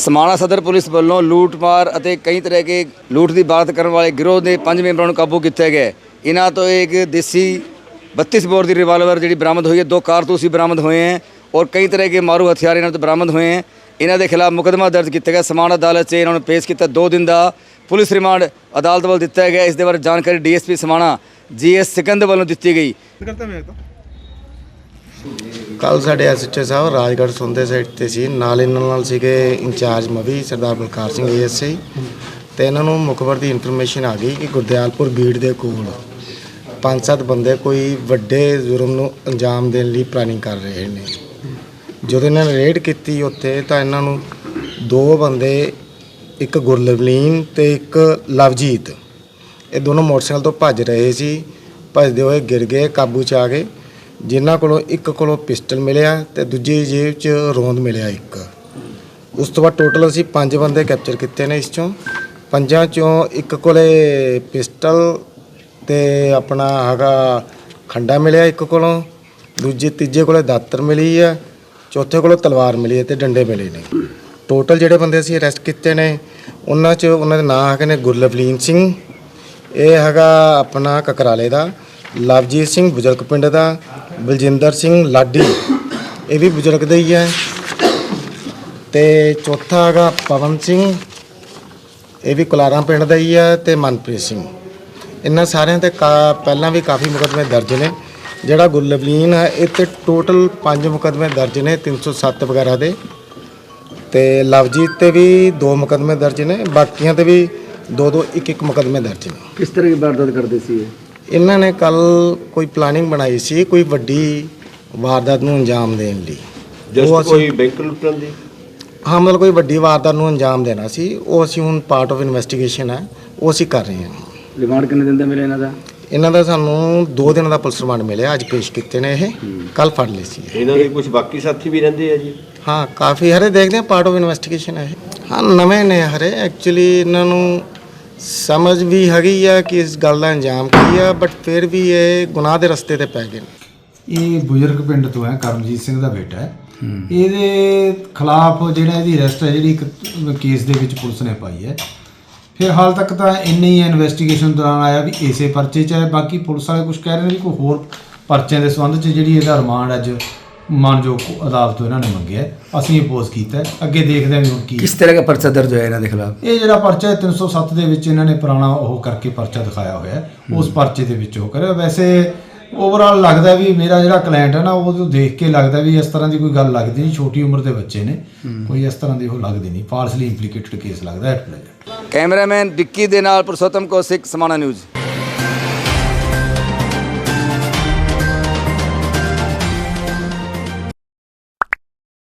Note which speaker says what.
Speaker 1: ਸਮਾਣਾ ਸਦਰ ਪੁਲਿਸ ਵੱਲੋਂ ਲੂਟਮਾਰ ਅਤੇ ਕਈ ਤਰ੍ਹਾਂ ਦੇ ਲੂਟ ਦੀ ਬਾਤ ਕਰਨ ਵਾਲੇ ਗਿਰੋਹ ਦੇ ਪੰਜ ਮੈਂਬਰਾਂ ਨੂੰ ਕਾਬੂ ਕੀਤਾ ਗਿਆ ਇਹਨਾਂ ਤੋਂ ਇੱਕ ਦੇਸੀ 32 ਬੋਰ ਦੀ ਰਿਵਾਲਵਰ ਜਿਹੜੀ ਬਰਾਮਦ ਹੋਈ ਹੈ, ਦੋ ਕਾਰਤੂਸ ਵੀ ਬਰਾਮਦ ਹੋਏ ਹਨ ਔਰ ਕਈ ਤਰ੍ਹਾਂ ਦੇ ਮਾਰੂ ਹਥਿਆਰ ਇਹਨਾਂ ਤੋਂ ਬਰਾਮਦ ਹੋਏ ਹਨ ਇਹਨਾਂ ਦੇ ਖਿਲਾਫ ਮੁਕਦਮਾ ਦਰਜ ਕੀਤਾ ਗਿਆ। ਸਮਾਣਾ ਅਦਾਲਤ 'ਚ ਇਹਨਾਂ ਨੂੰ ਪੇਸ਼ ਕੀਤਾ 2 ਦਿਨ ਦਾ ਪੁਲਿਸ ਰਿਮਾਂਡ ਅਦਾਲਤ ਵੱਲ ਦਿੱਤਾ ਗਿਆ। ਇਸ ਦੇ ਬਾਰੇ ਜਾਣਕਾਰੀ ਡੀਐਸਪੀ ਸਮਾਣਾ ਜੀਐਸ ਸਿਕੰਦ ਵੱਲੋਂ ਦਿੱਤੀ ਗਈ।
Speaker 2: ਕੱਲ ਸਾਡੇ ਐਸਐਚਓ ਸਾਹਿਬ ਰਾਜਗੜ੍ਹ ਸੁੰਦੇ ਸਾਈਡ ਤੇ ਸੀ। ਨਾਲ ਇਹਨਾਂ ਨਾਲ ਸੀਗੇ ਇੰਚਾਰਜ ਮਵੀ ਸਰਦਾਰ ਬਲਕਾਰ ਸਿੰਘ ਏਐਸਆਈ ਤੇ ਇਹਨਾਂ ਨੂੰ ਮੁਖਬਰ ਦੀ ਇਨਫੋਰਮੇਸ਼ਨ ਆ ਗਈ ਕਿ ਗੁਰਦਿਆਲਪੁਰ ਬੀੜ ਦੇ ਕੋਲ ਪੰਜ ਸੱਤ ਬੰਦੇ ਕੋਈ ਵੱਡੇ ਜੁਰਮ ਨੂੰ ਅੰਜਾਮ ਦੇਣ ਲਈ ਪਲਾਨਿੰਗ ਕਰ ਰਹੇ ਨੇ। ਜਦੋਂ ਇਹਨਾਂ ਨੇ ਰੇਡ ਕੀਤੀ ਉੱਥੇ ਤਾਂ ਇਹਨਾਂ ਨੂੰ ਦੋ ਬੰਦੇ, ਇੱਕ ਗੁਰਲਵਲੀਨ ਤੇ ਇੱਕ ਲਵਜੀਤ। ਇਹ ਦੋਨੋਂ ਮੋਟਰਸਾਈਕਲ ਤੋਂ ਭੱਜ ਰਹੇ ਸੀ। ਭੱਜਦੇ ਹੋਏ ਗਿਰ ਗਏ, ਕਾਬੂ ਚ ਆ ਗਏ। ਜਿਨ੍ਹਾਂ ਕੋਲੋਂ ਇੱਕ ਕੋਲੋਂ ਪਿਸਟਲ ਮਿਲਿਆ ਤੇ ਦੂਜੀ ਜੇਬ 'ਚ ਰੋਂਦ ਮਿਲਿਆ ਇੱਕ। ਉਸ ਤੋਂ ਬਾਅਦ ਟੋਟਲ ਅਸੀਂ ਪੰਜ ਬੰਦੇ ਕੈਪਚਰ ਕੀਤੇ ਨੇ ਇਸ ਚੋਂ। ਪੰਜਾਂ ਚੋਂ ਇੱਕ ਕੋਲੇ ਪਿਸਟਲ ਤੇ ਆਪਣਾ ਹੈਗਾ ਖੰਡਾ ਮਿਲਿਆ ਇੱਕ ਕੋਲੋਂ। ਦੂਜੇ, ਤੀਜੇ ਕੋਲੇ ਦਾਤਰ ਮਿਲੀ ਆ ਚੌਥੇ ਕੋਲੋਂ ਤਲਵਾਰ ਮਿਲੀ ਹੈ ਤੇ ਡੰਡੇ ਮਿਲੇ ਨੇ। ਟੋਟਲ ਜਿਹੜੇ ਬੰਦੇ ਅਸੀਂ ਅਰੈਸਟ ਕੀਤੇ ਨੇ, ਉਹਨਾਂ 'ਚ ਉਹਨਾਂ ਦੇ ਨਾਂ ਹੈਗੇ ਨੇ ਗੁਰਲਵਲੀਨ ਸਿੰਘ। ਇਹ ਹੈਗਾ ਆਪਣਾ ਕਕਰਾਲੇ ਦਾ, ਲਵਜੀਤ ਸਿੰਘ ਬੁਜ਼ਰਗ ਪਿੰਡ ਦਾ ਬਲਜਿੰਦਰ ਸਿੰਘ ਲਾਡੀ, ਇਹ ਵੀ ਬਜ਼ੁਰਗ ਦਾ ਹੀ ਹੈ। ਤੇ ਚੌਥਾ ਹੈਗਾ ਪਵਨ ਸਿੰਘ, ਇਹ ਵੀ ਕੁਲਾਰਾਂ ਪਿੰਡ ਦਾ ਹੀ ਹੈ ਤੇ ਮਨਪ੍ਰੀਤ ਸਿੰਘ। ਇਹਨਾਂ ਸਾਰਿਆਂ ਤੇ ਕਾ- ਪਹਿਲਾਂ ਵੀ ਕਾਫੀ ਮੁਕੱਦਮੇ ਦਰਜ ਨੇ। ਜਿਹੜਾ ਗੁਰਲਵਲੀਨ ਹੈ, ਇਹ ਤੇ ਟੋਟਲ 5 ਮੁਕੱਦਮੇ ਦਰਜ ਨੇ 307 ਵਗੈਰਾ ਦੇ। ਤੇ ਲਵਜੀਤ ਤੇ ਵੀ ਦੋ ਮੁਕੱਦਮੇ ਦਰਜ ਨੇ, ਬਾਕੀਆਂ ਤੇ ਵੀ ਦੋ ਦੋ ਇੱਕ ਇੱਕ ਮੁਕੱਦਮੇ ਦਰਜ ਨੇ।
Speaker 1: ਕਿਸ ਤਰ੍ਹਾਂ ਦੀ ਵਾਰਦਾਤ ਕਰਦੇ ਸੀ ਇਹ?
Speaker 2: ਇਹਨਾਂ ਨੇ ਕੱਲ ਕੋਈ ਪਲਾਨਿੰਗ ਬਣਾਈ ਸੀ ਕੋਈ ਵੱਡੀ ਵਾਰਦਾਤ ਨੂੰ ਅੰਜਾਮ ਦੇਣ ਲਈ। ਉਹ
Speaker 3: ਜਸਟ
Speaker 2: ਅਸੀਂ-
Speaker 3: ਕੋਈ ਬੈਂਕ ਲੁੱਟਣ ਦੀ?
Speaker 2: ਹਾਂ ਮਤਲਬ ਕੋਈ ਵੱਡੀ ਵਾਰਦਾਤ ਨੂੰ ਅੰਜਾਮ ਦੇਣਾ ਸੀ ਉਹ ਅਸੀਂ ਹੁਣ ਪਾਰਟ ਆਫ ਇਨਵੈਸਟੀਗੇਸ਼ਨ ਹੈ ਉਹ ਅਸੀਂ ਕਰ ਰਹੇ ਹਾਂ।
Speaker 1: ਰਿਮਾਂਡ ਕਿੰਨੇ ਦਿਨ ਦਾ ਮਿਲਿਆ ਇਹਨਾਂ ਦਾ?
Speaker 2: ਇਹਨਾਂ ਦਾ ਸਾਨੂੰ 2 ਦਿਨ ਦਾ ਪੁਲਿਸ ਰਿਮਾਂਡ ਮਿਲਿਆ ਅੱਜ ਪੇਸ਼ ਕੀਤੇ ਨੇ ਇਹ ਕੱਲ ਫੜ ਲਏ ਸੀ।
Speaker 3: ਇਹਨਾਂ ਦੇ ਕੁਝ ਬਾਕੀ ਸਾਥੀ ਵੀ ਰਹਿੰਦੇ ਆ ਜੀ?
Speaker 2: ਹਾਂ ਕਾਫੀ ਹਰੇ ਦੇਖਦੇ ਹਾਂ ਪਾਰਟ ਆਫ ਇਨਵੈਸਟੀਗੇਸ਼ਨ ਹੈ ਇਹ। ਹਾਂ ਨਵੇਂ ਨੇ ਹਰੇ ਐਕਚੁਅਲੀ ਇਹਨਾਂ ਨੂੰ ਸਮਝ ਵੀ ਹੈਗੀ ਆ ਕਿ ਇਸ ਗੱਲ ਦਾ ਅੰਜਾਮ ਕੀ ਆ ਬਟ ਫਿਰ ਵੀ ਇਹ ਗੁਨਾਹ ਦੇ ਰਸਤੇ ਤੇ ਪੈ ਗਏ ਨੇ।
Speaker 4: ਇਹ ਬੁਜ਼ਰਗ ਪਿੰਡ ਤੋਂ ਹੈ ਕਰਮਜੀਤ ਸਿੰਘ ਦਾ ਬੇਟਾ ਹੈ। ਇਹਦੇ ਖਿਲਾਫ ਜਿਹੜਾ ਇਹਦੀ ਅਰੈਸਟ ਹੈ ਜਿਹੜੀ ਇੱਕ ਕੇਸ ਦੇ ਵਿੱਚ ਪੁਲਿਸ ਨੇ ਪਾਈ ਹੈ। ਫਿਰ ਹਾਲ ਤੱਕ ਤਾਂ ਇੰਨੇ ਹੀ ਇਨਵੈਸਟੀਗੇਸ਼ਨ ਦੌਰਾਨ ਆਇਆ ਵੀ ਇਸੇ ਪਰਚੇ 'ਚ ਹੈ ਬਾਕੀ ਪੁਲਿਸ ਵਾਲੇ ਕੁਝ ਕਹਿ ਰਹੇ ਨੇ ਵੀ ਕੋਈ ਹੋਰ ਪਰਚਿਆਂ ਦੇ ਸੰਬੰਧ 'ਚ ਜਿਹੜੀ ਇਹਦਾ ਰਿਮਾਂਡ ਅੱਜ ਮਾਨਯੋਗ ਅਦਾਲਤ ਤੋਂ ਇਹਨਾਂ ਨੇ ਮੰਗਿਆ ਹੈ। ਅਸੀਂ ਅਪੋਜ਼ ਕੀਤਾ ਹੈ। ਅੱਗੇ ਦੇਖਦੇ ਹਾਂ ਵੀ ਹੁਣ ਕੀ
Speaker 1: ਕਿਸ ਤਰ੍ਹਾਂ ਦਾ ਪਰਚਾ ਦਰਜ ਹੋਇਆ ਇਹਨਾਂ ਦੇ ਖਿਲਾਫ?
Speaker 4: ਇਹ ਜਿਹੜਾ ਪਰਚਾ ਹੈ 307 ਦੇ ਵਿੱਚ ਇਹਨਾਂ ਨੇ ਪੁਰਾਣਾ ਉਹ ਕਰਕੇ ਪਰਚਾ ਦਿਖਾਇਆ ਹੋਇਆ ਹੈ। ਉਸ ਪਰਚੇ ਦੇ ਵਿੱਚ ਉਹ ਕਰਿਆ ਵੈਸੇ ਓਵਰਆਲ ਲੱਗਦਾ ਵੀ ਮੇਰਾ ਜਿਹੜਾ ਕਲਾਇੰਟ ਹੈ ਨਾ ਉਹ ਦੇਖ ਕੇ ਲੱਗਦਾ ਵੀ ਇਸ ਤਰ੍ਹਾਂ ਦੀ ਕੋਈ ਗੱਲ ਲੱਗਦੀ ਨਹੀਂ। ਛੋਟੀ ਉਮਰ ਦੇ ਬੱਚੇ ਨੇ। ਕੋਈ ਇਸ ਤਰ੍ਹਾਂ ਦੀ ਉਹ ਲੱਗਦੀ ਨਹੀਂ। ਫਾਲਸਲੀ ਇੰਪਲੀਕੇਟਡ ਕੇਸ ਲੱਗਦਾ ਹੈ।
Speaker 1: ਕੈਮਰਾਮੈਨ ਵਿੱਕੀ ਦੇ ਨਾਲ ਪੁਰਸ਼ੋਤਮ ਕੌਸ਼ਿਕ ਸਮਾਣਾ ਨਿਊਜ਼।